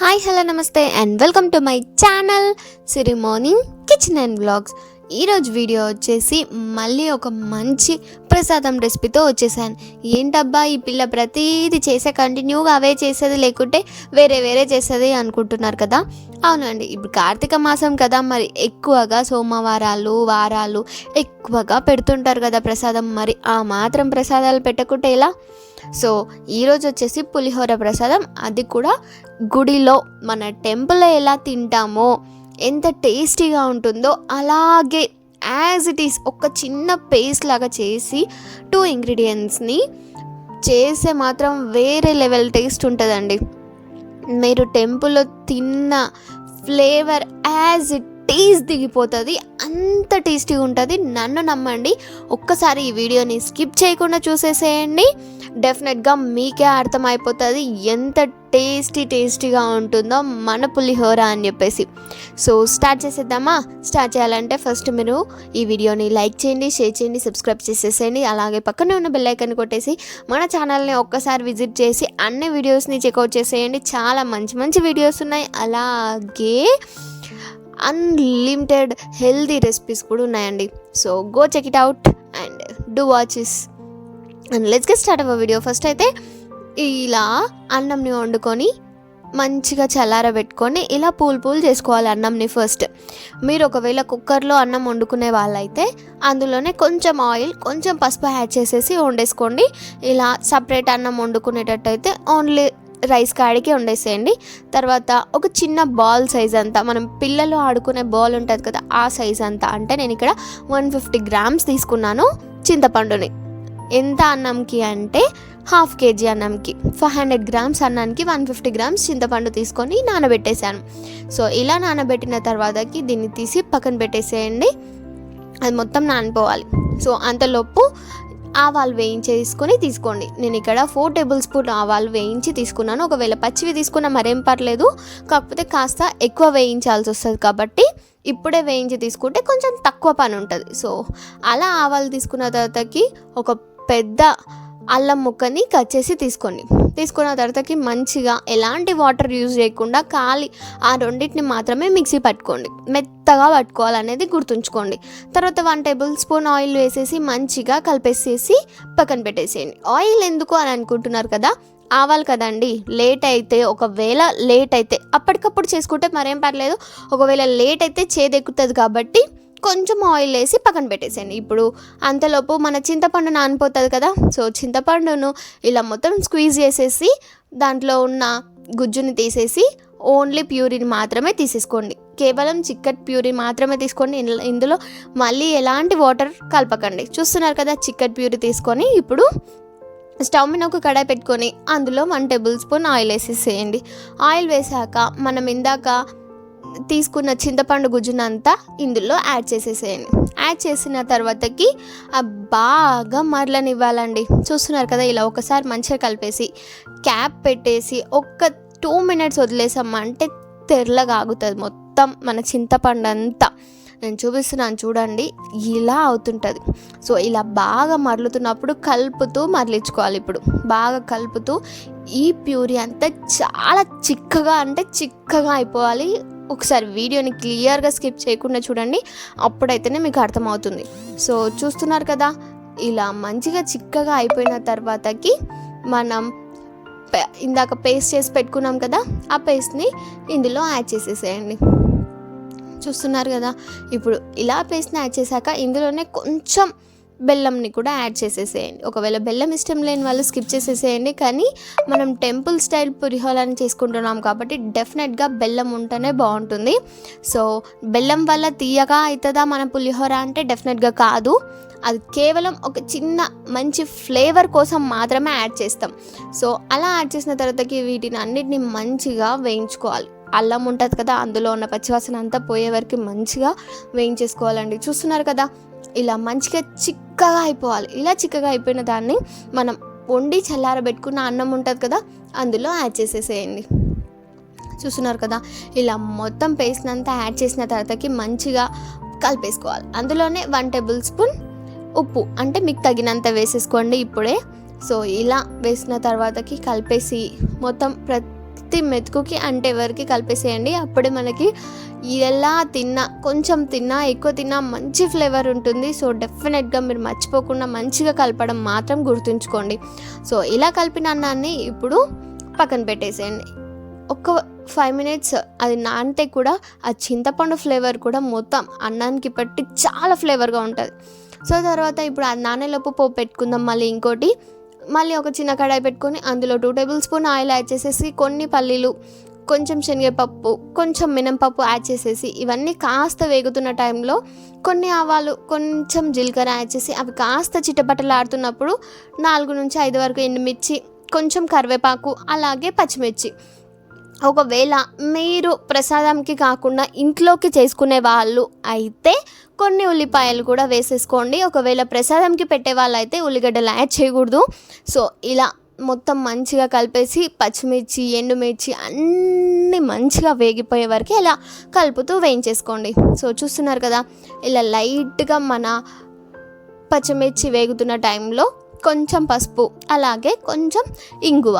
Hi hello నమస్తే and welcome to my channel Siri morning kitchen and blogs ఈరోజు video వచ్చేసి మళ్ళీ ఒక మంచి ప్రసాదం రెసిపీతో వచ్చేసాను. ఏంటబ్బా ఈ పిల్ల ప్రతిదీ చేసే కంటిన్యూగా అవే చేసేది లేకుంటే వేరే వేరే చేసేది అనుకుంటున్నారు కదా? అవునండి ఇప్పుడు కార్తీక మాసం కదా మరి ఎక్కువగా సోమవారాలు వారాలు ఎక్కువగా పెడుతుంటారు కదా ప్రసాదం. మరి ఆ మాత్రం ప్రసాదాలు పెట్టకుంటే ఎలా? సో ఈరోజు వచ్చేసి పులిహోర ప్రసాదం. అది కూడా గుడిలో మన టెంపుల్లో ఎలా తింటామో ఎంత టేస్టీగా ఉంటుందో అలాగే యాజ్ ఇట్ ఈస్ ఒక చిన్న పేస్ట్ లాగా చేసి టూ ఇంగ్రీడియంట్స్ని చేస్తే మాత్రం వేరే లెవెల్ టేస్ట్ ఉంటుందండి. మీరు టెంపుల్లో తిన్న ఫ్లేవర్ యాజ్ ఇట్ టేస్ట్ దిగిపోతుంది అంత టేస్టీగా ఉంటుంది. నన్ను నమ్మండి. ఒక్కసారి ఈ వీడియోని స్కిప్ చేయకుండా చూసేసేయండి. డెఫినెట్గా మీకే అర్థమైపోతుంది ఎంత టేస్టీ టేస్టీగా ఉంటుందో మన పులిహోర అని చెప్పేసి. సో స్టార్ట్ చేసేద్దామా? స్టార్ట్ చేయాలంటే ఫస్ట్ మీరు ఈ వీడియోని లైక్ చేయండి షేర్ చేయండి సబ్స్క్రైబ్ చేసేసేయండి అలాగే పక్కనే ఉన్న బెల్లైకన్ కొట్టేసి మన ఛానల్ని ఒక్కసారి విజిట్ చేసి అన్ని వీడియోస్ని చెక్అవుట్ చేసేయండి. చాలా మంచి మంచి వీడియోస్ ఉన్నాయి. అలాగే అన్లిమిటెడ్ హెల్దీ రెసిపీస్ కూడా ఉన్నాయండి. So go check it out and do watches and let's get start అవ్వ వీడియో ఫస్ట్ అయితే ఇలా అన్నంని వండుకొని మంచిగా చల్లారబెట్టుకొని ఇలా పూలు పూలు చేసుకోవాలి అన్నంని ఫస్ట్ మీరు ఒకవేళ కుక్కర్లో అన్నం వండుకునే వాళ్ళైతే అందులోనే కొంచెం ఆయిల్ కొంచెం పసుపు యాడ్ చేసేసి వండేసుకోండి. ఇలా సపరేట్ అన్నం వండుకునేటట్టు అయితే ఓన్లీ రైస్ కాడికి వండేసేయండి. తర్వాత ఒక చిన్న బాల్ సైజ్ అంతా మనం పిల్లలు ఆడుకునే బాల్ ఉంటుంది కదా ఆ సైజ్ అంతా. అంటే నేను ఇక్కడ వన్ ఫిఫ్టీ గ్రామ్స్ తీసుకున్నాను చింతపండుని. ఎంత అన్నంకి అంటే హాఫ్ కేజీ అన్నంకి. ఫైవ్ హండ్రెడ్ గ్రామ్స్ అన్నానికి వన్ ఫిఫ్టీ గ్రామ్స్ చింతపండు తీసుకొని నానబెట్టేశాను. సో ఇలా నానబెట్టిన తర్వాతకి దీన్ని తీసి పక్కన పెట్టేసేయండి. అది మొత్తం నానిపోవాలి. సో అంతలోపు ఆవాలు వేయించేసుకొని తీసుకోండి. నేను ఇక్కడ ఫోర్ టేబుల్ స్పూన్ ఆవాలు వేయించి తీసుకున్నాను. ఒకవేళ పచ్చివి తీసుకున్నా మరేం పర్లేదు. కాకపోతే కాస్త ఎక్కువ వేయించాల్సి వస్తుంది కాబట్టి ఇప్పుడే వేయించి తీసుకుంటే కొంచెం తక్కువ పని ఉంటుంది. సో అలా ఆవాలు తీసుకున్న తర్వాతకి ఒక పెద్ద అల్లం ముక్కని కట్ చేసి తీసుకోండి. తీసుకున్న తర్వాతకి మంచిగా ఎలాంటి వాటర్ యూజ్ చేయకుండా ఖాళీ ఆ రెండింటిని మాత్రమే మిక్సీ పట్టుకోండి. మెత్తగా పట్టుకోవాలనేది గుర్తుంచుకోండి. తర్వాత వన్ టేబుల్ స్పూన్ ఆయిల్ వేసేసి మంచిగా కలిపేసేసి పక్కన పెట్టేసేయండి. ఆయిల్ ఎందుకు అని అనుకుంటున్నారు కదా ఆవాలి కదండి. లేట్ అయితే ఒకవేళ లేట్ అయితే అప్పటికప్పుడు చేసుకుంటే మరేం పర్లేదు. ఒకవేళ లేట్ అయితే చేదెక్కుతుంది కాబట్టి కొంచెం ఆయిల్ వేసి పక్కన పెట్టేసేయండి. ఇప్పుడు అంతలోపు మన చింతపండు నానిపోతుంది కదా సో చింతపండును ఇలా మొత్తం స్క్వీజ్ చేసేసి దాంట్లో ఉన్న గుజ్జుని తీసేసి ఓన్లీ ప్యూరిని మాత్రమే తీసేసుకోండి. కేవలం చిక్కట్ ప్యూరీ మాత్రమే తీసుకోండి. ఇందులో- ఇందులో మళ్ళీ ఎలాంటి వాటర్ కలపకండి. చూస్తున్నారు కదా చిక్కట్ ప్యూరీ తీసుకొని ఇప్పుడు స్టవ్ మీద ఒక కడాయి పెట్టుకొని అందులో వన్ టేబుల్ స్పూన్ ఆయిల్ వేసేసేయండి. ఆయిల్ వేసాక మనం ఇందాక తీసుకున్న చింతపండు గుజ్జునంతా ఇందులో యాడ్ చేసేసేయండి. యాడ్ చేసిన తర్వాతకి బాగా మరలనివ్వాలండి. చూస్తున్నారు కదా ఇలా ఒకసారి మంచిగా కలిపేసి క్యాప్ పెట్టేసి ఒక్క టూ మినిట్స్ వదిలేసామంటే తెరలగా ఆగుతుంది మొత్తం మన చింతపండు అంతా నేను చూపిస్తున్నాను చూడండి ఇలా అవుతుంటుంది. సో ఇలా బాగా మరలుతున్నప్పుడు కలుపుతూ మరలించుకోవాలి ఇప్పుడు. బాగా కలుపుతూ ఈ ప్యూరీ అంతా చాలా చిక్కగా అంటే చిక్కగా అయిపోవాలి. ఒకసారి వీడియోని క్లియర్గా స్కిప్ చేయకుండా చూడండి అప్పుడైతేనే మీకు అర్థమవుతుంది. సో చూస్తున్నారు కదా ఇలా మంచిగా చిక్కగా అయిపోయిన తర్వాతకి మనం ఇందాక పేస్ట్ చేసి పెట్టుకున్నాం కదా ఆ పేస్ట్ని ఇందులో యాడ్ చేసేసేయండి. చూస్తున్నారు కదా ఇప్పుడు ఇలా పేస్ట్ని యాడ్ చేశాక ఇందులోనే కొంచెం బెల్లంని కూడా యాడ్ చేసేసేయండి. ఒకవేళ బెల్లం ఇష్టం లేని వాళ్ళు స్కిప్ చేసేసేయండి. కానీ మనం టెంపుల్ స్టైల్ పులిహోరని చేసుకుంటున్నాం కాబట్టి డెఫినెట్గా బెల్లం ఉంటేనే బాగుంటుంది. సో బెల్లం వల్ల తీయగా అవుతుందా మన పులిహోర అంటే డెఫినెట్గా కాదు. అది కేవలం ఒక చిన్న మంచి ఫ్లేవర్ కోసం మాత్రమే యాడ్ చేస్తాం. సో అలా యాడ్ చేసిన తర్వాతకి వీటిని అన్నిటిని మంచిగా వేయించుకోవాలి. అల్లం ఉంటుంది కదా అందులో ఉన్న పచ్చివాసన అంతా పోయే వరకు మంచిగా వేయించేసుకోవాలండి. చూస్తున్నారు కదా ఇలా మంచిగా చిక్ చిక్కగా అయిపోవాలి. ఇలా చిక్కగా అయిపోయిన దాన్ని మనం వండి చల్లారబెట్టుకున్న అన్నం ఉంటుంది కదా అందులో యాడ్ చేసేసేయండి. చూస్తున్నారు కదా ఇలా మొత్తం పేస్ట్ అంతా యాడ్ చేసిన తర్వాతకి మంచిగా కలిపేసుకోవాలి. అందులోనే వన్ టేబుల్ స్పూన్ ఉప్పు అంటే మీకు తగినంత వేసేసుకోండి ఇప్పుడే. సో ఇలా వేసిన తర్వాతకి కలిపేసి మొత్తం ప్రతి ప్రతి మెతుకుకి అంటే ఎవరికి కలిపేసేయండి? అప్పుడే మనకి ఎలా తిన్నా కొంచెం తిన్నా ఎక్కువ తిన్నా మంచి ఫ్లేవర్ ఉంటుంది. సో డెఫినెట్గా మీరు మర్చిపోకుండా మంచిగా కలపడం మాత్రం గుర్తుంచుకోండి. సో ఇలా కలిపిన అన్నాన్ని ఇప్పుడు పక్కన పెట్టేసేయండి. ఒక ఫైవ్ మినిట్స్ అది నానితే కూడా ఆ చింతపండు ఫ్లేవర్ కూడా మొత్తం అన్నానికి పట్టి చాలా ఫ్లేవర్గా ఉంటుంది. సో తర్వాత ఇప్పుడు ఆ నానేలోపు పోపు పెట్టుకుందాం మళ్ళీ ఇంకోటి. మళ్ళీ ఒక చిన్న కడాయి పెట్టుకొని అందులో two tablespoon oil add చేసేసి కొన్ని పల్లీలు కొంచెం శనగపప్పు కొంచెం మినపప్పు యాడ్ చేసేసి ఇవన్నీ కాస్త వేగుతున్న టైంలో కొన్ని ఆవాలు కొంచెం జీలకర్ర యాడ్ చేసి అవి కాస్త చిటపటలాడుతున్నప్పుడు నాలుగు నుంచి ఐదు వరకు ఎండుమిర్చి కొంచెం కరివేపాకు అలాగే పచ్చిమిర్చి. ఒకవేళ మీరు ప్రసాదంకి కాకుండా ఇంట్లోకి చేసుకునే వాళ్ళు అయితే కొన్ని ఉల్లిపాయలు కూడా వేసేసుకోండి. ఒకవేళ ప్రసాదంకి పెట్టే వాళ్ళు అయితే ఉల్లిగడ్డలు యాడ్ చేయకూడదు. సో ఇలా మొత్తం మంచిగా కలిపేసి పచ్చిమిర్చి ఎండుమిర్చి అన్నీ మంచిగా వేగిపోయే వరకు ఇలా కలుపుతూ వేయించేసుకోండి. సో చూస్తున్నారు కదా ఇలా లైట్గా మన పచ్చిమిర్చి వేగుతున్న టైంలో కొంచెం పసుపు అలాగే కొంచెం ఇంగువ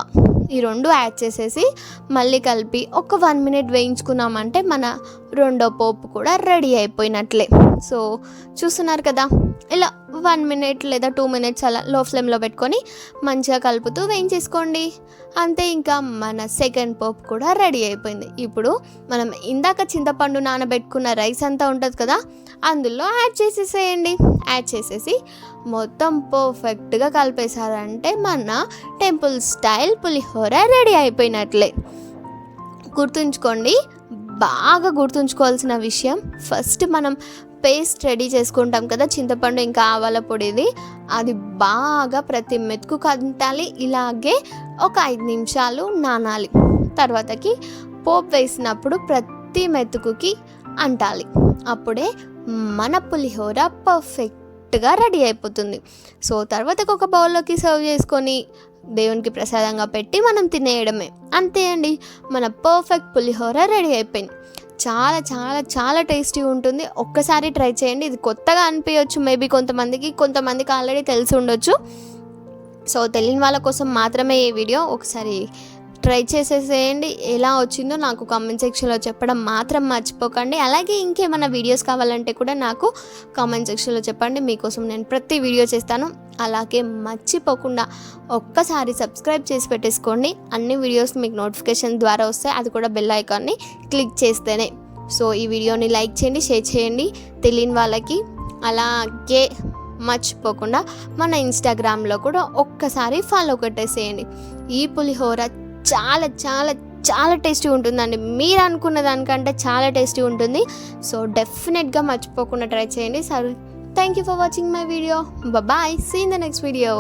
ఈ రెండు యాడ్ చేసేసి మళ్ళీ కలిపి ఒక వన్ మినిట్ వేయించుకున్నామంటే మన రెండో పోపు కూడా రెడీ అయిపోయినట్లే. సో చూస్తున్నారు కదా? ఇలా వన్ మినిట్ లేదా టూ మినిట్స్ అలా లో ఫ్లేమ్లో పెట్టుకొని మంచిగా కలుపుతూ వేయించేసుకోండి. అంతే ఇంకా మన సెకండ్ పోపు కూడా రెడీ అయిపోయింది. ఇప్పుడు మనం ఇందాక చింతపండు నానబెట్టుకున్న రైస్ అంతా ఉంటుంది కదా అందులో యాడ్ చేసేసేయండి. యాడ్ చేసేసి మొత్తం పర్ఫెక్ట్గా కలిపేశారంటే మన టెంపుల్ స్టైల్ పులిహోర రెడీ అయిపోయినట్లే. గుర్తుంచుకోండి బాగా గుర్తుంచుకోవాల్సిన విషయం ఫస్ట్ మనం పేస్ట్ రెడీ చేసుకుంటాం కదా చింతపండు ఇంకా ఆవాల పొడిది. అది బాగా ప్రతి మెతుకు కంటాలి ఇలాగే ఒక ఐదు నిమిషాలు నానాలి. తర్వాతకి పోపు వేసినప్పుడు ప్రతి మెతుకుకి అంటాలి. అప్పుడే మన పులిహోర పర్ఫెక్ట్గా రెడీ అయిపోతుంది. సో తర్వాతకి ఒక బౌల్లోకి సర్వ్ చేసుకొని దేవునికి ప్రసాదంగా పెట్టి మనం తినేయడమే. అంతే అండి. మన పర్ఫెక్ట్ పులిహోర రెడీ అయిపోయింది. చాలా చాలా చాలా టేస్టీ ఉంటుంది. ఒక్కసారి ట్రై చేయండి. ఇది కొత్తగా అనిపించవచ్చు మేబీ కొంతమందికి కొంతమందికి ఆల్రెడీ తెలిసి ఉండొచ్చు. సో తెలియని వాళ్ళ కోసం మాత్రమే ఈ వీడియో ఒకసారి ట్రై చేసేసేయండి. ఎలా వచ్చిందో నాకు కామెంట్ సెక్షన్లో చెప్పడం మాత్రం మర్చిపోకండి. అలాగే ఇంకేమైనా వీడియోస్ కావాలంటే కూడా నాకు కామెంట్ సెక్షన్లో చెప్పండి. మీకోసం నేను ప్రతి వీడియో చేస్తాను. అలాగే మర్చిపోకుండా ఒక్కసారి సబ్స్క్రైబ్ చేసి పెట్టేసుకోండి. అన్ని వీడియోస్ మీకు నోటిఫికేషన్ ద్వారా వస్తాయి. అది కూడా బెల్ ఐకాన్ని క్లిక్ చేస్తేనే. సో ఈ వీడియోని లైక్ చేయండి షేర్ చేయండి. తెలియని వాళ్ళకి అలాగే మర్చిపోకుండా మన ఇన్స్టాగ్రామ్లో కూడా ఒక్కసారి ఫాలో కొట్టేసేయండి. ఈ పులిహోర చాలా చాలా చాలా టేస్టీ ఉంటుందండి. మీరు అనుకున్న దానికంటే చాలా టేస్టీ ఉంటుంది. సో డెఫినెట్గా మర్చిపోకుండా ట్రై చేయండి. సరే thank you for watching my video bye see in the next video